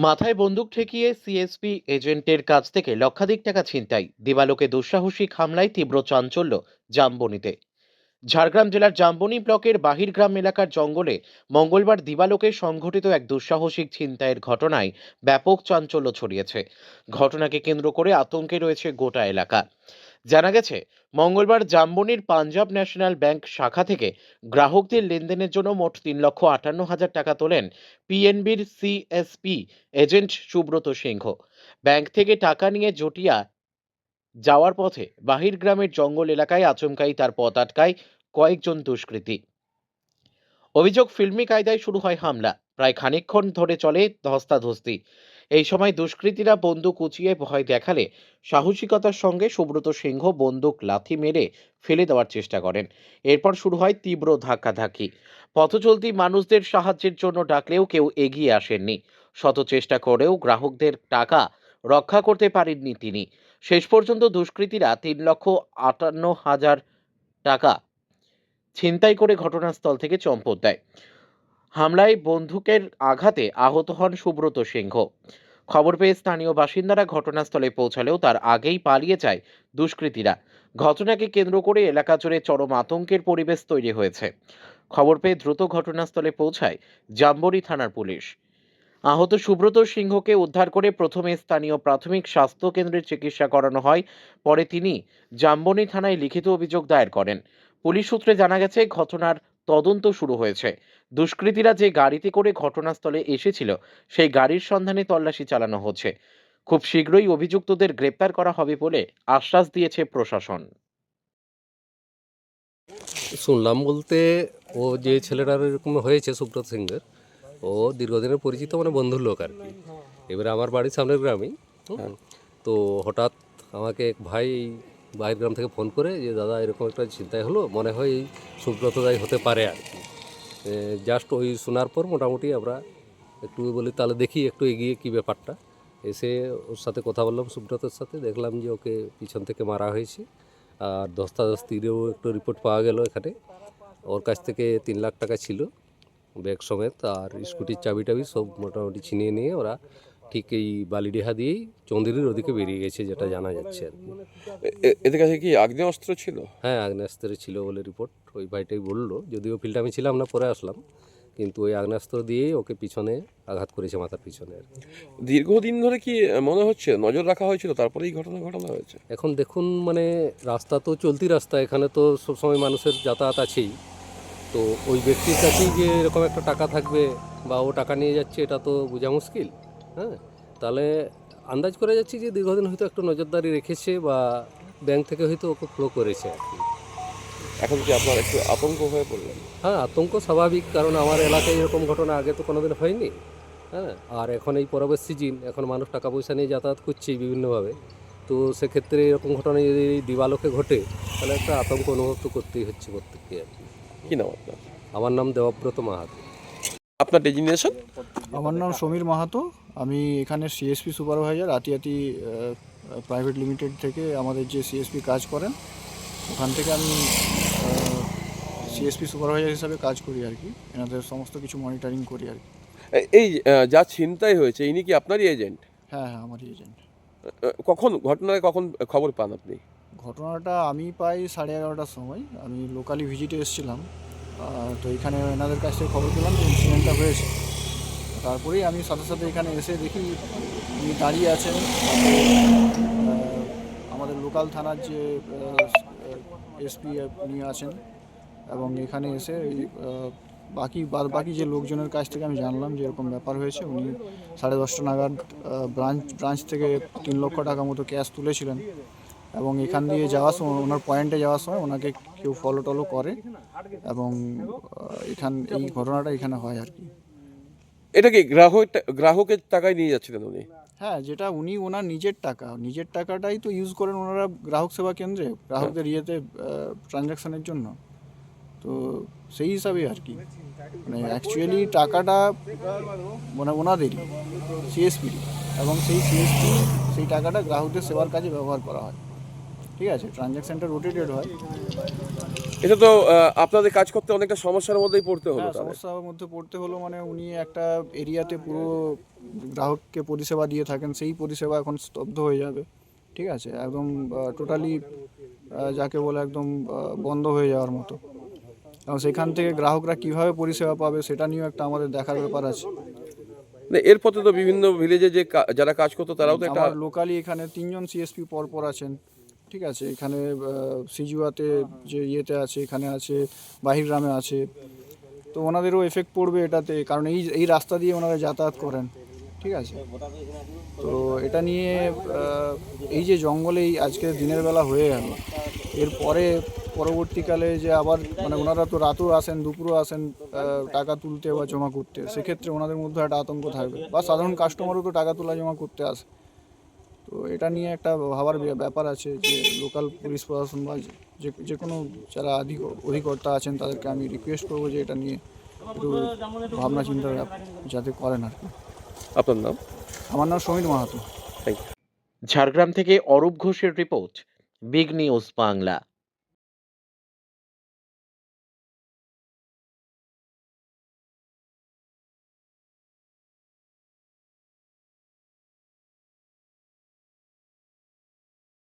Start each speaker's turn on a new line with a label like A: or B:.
A: মাথায় বন্দুক ঠেকিয়ে সিএসপি এজেন্টের কাছ থেকে লক্ষাধিক টাকা ছিনতাই। দিবালোকে দুঃসাহসিক হামলায় তীব্র চাঞ্চল্য জামবনিতে। ঝাড়গ্রাম জেলার জামবনি ব্লকের বাহিরগ্রাম এলাকার জঙ্গলে মঙ্গলবার দিবালোকে সংঘটিত এক দুঃসাহসিক ছিনতাইয়ের ঘটনায় ব্যাপক চাঞ্চল্য ছড়িয়েছে। ঘটনাকে কেন্দ্র করে আতঙ্কে রয়েছে গোটা এলাকা। জানা গেছে, মঙ্গলবার জামবনির পাঞ্জাব ন্যাশনাল ব্যাংক শাখা থেকে গ্রাহকদের লেনদেনের জন্য মোট তিন লক্ষ আটান্ন হাজার টাকা তোলেন পিএনবির CSP agent Subrata Singha. Bank থেকে টাকা নিয়ে জটিয়া যাওয়ার পথে বাহির গ্রামের জঙ্গল এলাকায় আচমকাই তার পথ আটকায় কয়েকজন দুষ্কৃতী। অভিযোগ, ফিল্মি কায়দায় শুরু হয় হামলা। প্রায় খানিকক্ষণ ধরে চলে ধস্তাধস্তি। এই সময় দুষ্কৃতীরা বন্দুক উঁচিয়ে ভয় দেখালে সাহসিকতার সঙ্গে সুব্রত সিংহ বন্দুক লাথি মেরে ফেলে দেওয়ার চেষ্টা করেন। এরপর শুরু হয় তীব্র ধাক্কাধাক্কি। পথচলতি মানুষদের সাহায্যের জন্য ডাকলেও কেউ এগিয়ে আসেননি। শত চেষ্টা করেও গ্রাহকদের টাকা রক্ষা করতে পারেননি তিনি। শেষ পর্যন্ত দুষ্কৃতীরা তিন লক্ষ আটান্ন হাজার টাকা ছিনতাই করে ঘটনাস্থল থেকে চম্পট দেয়। হামলায় বন্দুকের আঘাতে আহত হন সুব্রত সিংহ। খবর পেয়ে স্থানীয় বাসিন্দারা ঘটনাস্থলে পৌঁছালেও তার আগেই পালিয়ে যায় দুষ্কৃতীরা। ঘটনাকে কেন্দ্র করে এলাকা জুড়ে চরম আতঙ্কের পরিবেশ তৈরি হয়েছে। খবর পেয়ে দ্রুত ঘটনাস্থলে পৌঁছায় জাম্বরি থানার পুলিশ। আহত সুব্রত সিংহকে উদ্ধার করে প্রথমে স্থানীয় প্রাথমিক স্বাস্থ্য কেন্দ্রে চিকিৎসা করানো হয়, পরে তিনি জাম্বনি থানায় লিখিত অভিযোগ দায়ের করেন। পুলিশ সূত্রে জানা গেছে, ঘটনার তদন্ত শুরু হয়েছে। দুষ্কৃতীরা যে গাড়িতে করে ঘটনাস্থলে এসেছিল সেই গাড়ির সন্ধানে তল্লাশি চালানো হচ্ছে। খুব শীঘ্রই অভিযুক্তদের গ্রেপ্তার করা হবে বলে আশ্বাস দিয়েছে প্রশাসন।
B: শুনলাম বলতে ও যে ছেলেটার এরকম হয়েছে সুব্রত সিংহের ও দীর্ঘদিনের পরিচিত মানে বন্ধুর লোক আর কি। এবারে আমার বাড়ির সামনের গ্রামেই হুম। তো হঠাৎ আমাকে এক ভাই বাইরের গ্রাম থেকে ফোন করে যে দাদা এরকম একটা চিন্তায় হলো মনে হয় এই সুব্রত দাই হতে পারে আর কি। জাস্ট ওই শোনার পর মোটামুটি আমরা একটু বলি, তাহলে দেখি একটু এগিয়ে কী ব্যাপারটা। এসে ওর সাথে কথা বললাম, সুব্রতর সাথে, দেখলাম যে ওকে পিছন থেকে মারা হয়েছে। আর দস্তাদস্তিরও একটু রিপোর্ট পাওয়া গেল এখানে। ওর কাছ থেকে তিন লাখ টাকা ছিল ব্যাগ সমেত, আর স্কুটির চাবি টাবি সব মোটামুটি ছিনিয়ে নিয়ে ওরা ঠিক এই বালিডিহা দিয়েই চন্দিরির ওদিকে বেরিয়ে গেছে যেটা জানা যাচ্ছে আর কি।
C: এদের কাছে কি আগ্নেয়াস্ত্র ছিল?
B: হ্যাঁ আগ্নেয়াস্ত্র ছিল বলে রিপোর্ট ওই ভাইটাই বলল। যদিও ফিল্ডে আমি ছিলাম না পরে আসলাম। কিন্তু ওই আগ্নেয়াস্ত্র দিয়েই ওকে পিছনে আঘাত করেছে মাথার পিছনে আর কি।
C: দীর্ঘদিন ধরে কি মনে হচ্ছে নজর রাখা হয়েছিল? তারপরে এই ঘটনা ঘটানো হয়েছে?
B: এখন দেখুন মানে রাস্তা তো চলতি রাস্তা এখানে তো সবসময় মানুষের যাতায়াত আছেই। তো ওই ব্যক্তির কাছেই যে এরকম একটা টাকা থাকবে বা ও টাকা নিয়ে যাচ্ছে এটা তো বোঝা মুশকিল। হ্যাঁ তাহলে আন্দাজ করে যাচ্ছি যে দীর্ঘদিন হয়তো একটু নজরদারি রেখেছে বা ব্যাংক থেকে হয়তো ওকে ফ্লো করেছে আর কি।
C: এখন কি আপনার একটু আতঙ্ক হয়ে পড়লেন?
B: হ্যাঁ আতঙ্ক স্বাভাবিক কারণ আমার এলাকায় এরকম ঘটনা আগে তো কোনোদিন হয়নি। হ্যাঁ আর এখন এই পরবেশ সিজন এখন মানুষ টাকা পয়সা নিয়ে যাতায়াত করছে বিভিন্নভাবে। তো সেক্ষেত্রে এরকম ঘটনা যদি দিবালোকে ঘটে তাহলে একটা আতঙ্ক অনুভব তো করতেই হচ্ছে প্রত্যেককে আর কি।
C: কি নাম আপনার?
B: আমার নাম দেবব্রত মাহাতো।
C: আপনার ডেজিনেশন
D: আমার নাম সমীর মাহাতো। আমি এখানে CSP supervisor Atiyati private limited থেকে আমাদের যে সিএসপি কাজ করেন ওখান থেকে আমি সিএসপি সুপারভাইজার হিসাবে কাজ করি আর কি। এনাদের সমস্ত কিছু মনিটরিং করি আর কি।
C: এই যা ছিনতাই হয়েছে ইনি কি আপনারই এজেন্ট
D: হ্যাঁ হ্যাঁ আমারই এজেন্ট
C: কখন ঘটনায় কখন খবর পান আপনি?
D: ঘটনাটা আমি পাই সাড়ে এগারোটার সময়। আমি লোকালি ভিজিটে এসেছিলাম। তো এখানে এনাদের কাছ থেকে খবর পেলাম যে ইনসিডেন্টটা হয়েছে। তারপরেই আমি সাথে সাথে এখানে এসে দেখি উনি দাঁড়িয়ে আছেন। আমাদের লোকাল থানার যে এসপি উনি আছেন। এবং এখানে এসে বাকি বাদ বাকি যে লোকজনের কাছ থেকে আমি জানলাম যে এরকম ব্যাপার হয়েছে। উনি সাড়ে দশটা নাগাদ ব্রাঞ্চ ব্রাঞ্চ থেকে তিন লক্ষ টাকা মতো ক্যাশ তুলেছিলেন। এবং এখান দিয়ে যাওয়ার সময়, ওনার পয়েন্টে যাওয়ার সময় ওনাকে কেউ ফলো টলো করে। এবং এখান, এই ঘটনাটা এখানে হয় আর কি।
C: এটা কি গ্রাহক গ্রাহকের টাকায় নিয়ে যাচ্ছিলেন উনি?
D: হ্যাঁ যেটা উনি ওনার নিজের টাকা। নিজের টাকাটাই তো ইউজ করেন ওনারা গ্রাহক সেবা কেন্দ্রে গ্রাহকদের ইয়েতে ট্রানজ্যাকশানের জন্য। তো সেই হিসাবে আর কি। মানে অ্যাকচুয়ালি টাকাটা মানে ওনাদেরই সিএসপি এবং সেই সিএসপি সেই টাকাটা গ্রাহকদের সেবার কাজে ব্যবহার করা হয়। ঠিক আছে? ট্রানজ্যাকশানটা রোটেটেড হয়।
C: এটা তো আপনাদের কাজ করতে অনেকটা সমস্যার মধ্যেই পড়তে হলো
D: হ্যাঁ সমস্যার মধ্যে পড়তে হলো মানে উনি একটা এরিয়াতে পুরো গ্রাহককে পরিষেবা দিয়ে থাকেন সেই পরিষেবা এখন স্তব্ধ হয়ে যাবে ঠিক আছে? একদম টোটালি যাকে বলে একদম বন্ধ হয়ে যাওয়ার মতো। কারণ সেখান থেকে গ্রাহকরা কীভাবে পরিষেবা পাবে সেটা নিয়েও একটা আমাদের দেখার ব্যাপার আছে।
C: এরপরে তো বিভিন্ন ভিলেজে যে যারা কাজ করতো তারাও তো একটা
D: লোকালি এখানে তিনজন সিএসপি পরপর আছেন। ঠিক আছে এখানে সিজুয়াতে যে ইয়েতে আছে এখানে আছে বাহির গ্রামে আছে। তো ওনাদেরও এফেক্ট পড়বে এটাতে কারণ এই এই রাস্তা দিয়ে ওনারা যাতায়াত করেন ঠিক আছে। তো এটা নিয়ে এই যে জঙ্গলে এই আজকে দিনের বেলা হয়ে গেল এরপরে পরবর্তীকালে যে আবার মানে ওনারা তো রাতেও আসেন দুপুরও আসেন টাকা তুলতে বা জমা করতে সেক্ষেত্রে ওনাদের মধ্যে একটা আতঙ্ক থাকবে। বা সাধারণ কাস্টমারও তো টাকা তোলা জমা করতে আসে। তো এটা নিয়ে একটা ভাবার ব্য- ব্যাপার আছে যে লোকাল পুলিশ প্রশাসন বা যে যে কোনো যারা আধিক অধিকর্তা আছেন তাদেরকে আমি রিকোয়েস্ট করব যে এটা নিয়ে একটু ভাবনা চিন্তা যাতে করেন আর কি।
C: আপনার নাম?
D: আমার নাম সমীর মাহাতো।
A: ঝাড়গ্রাম থেকে অরূপ ঘোষের রিপোর্ট বিগ নিউজ বাংলা।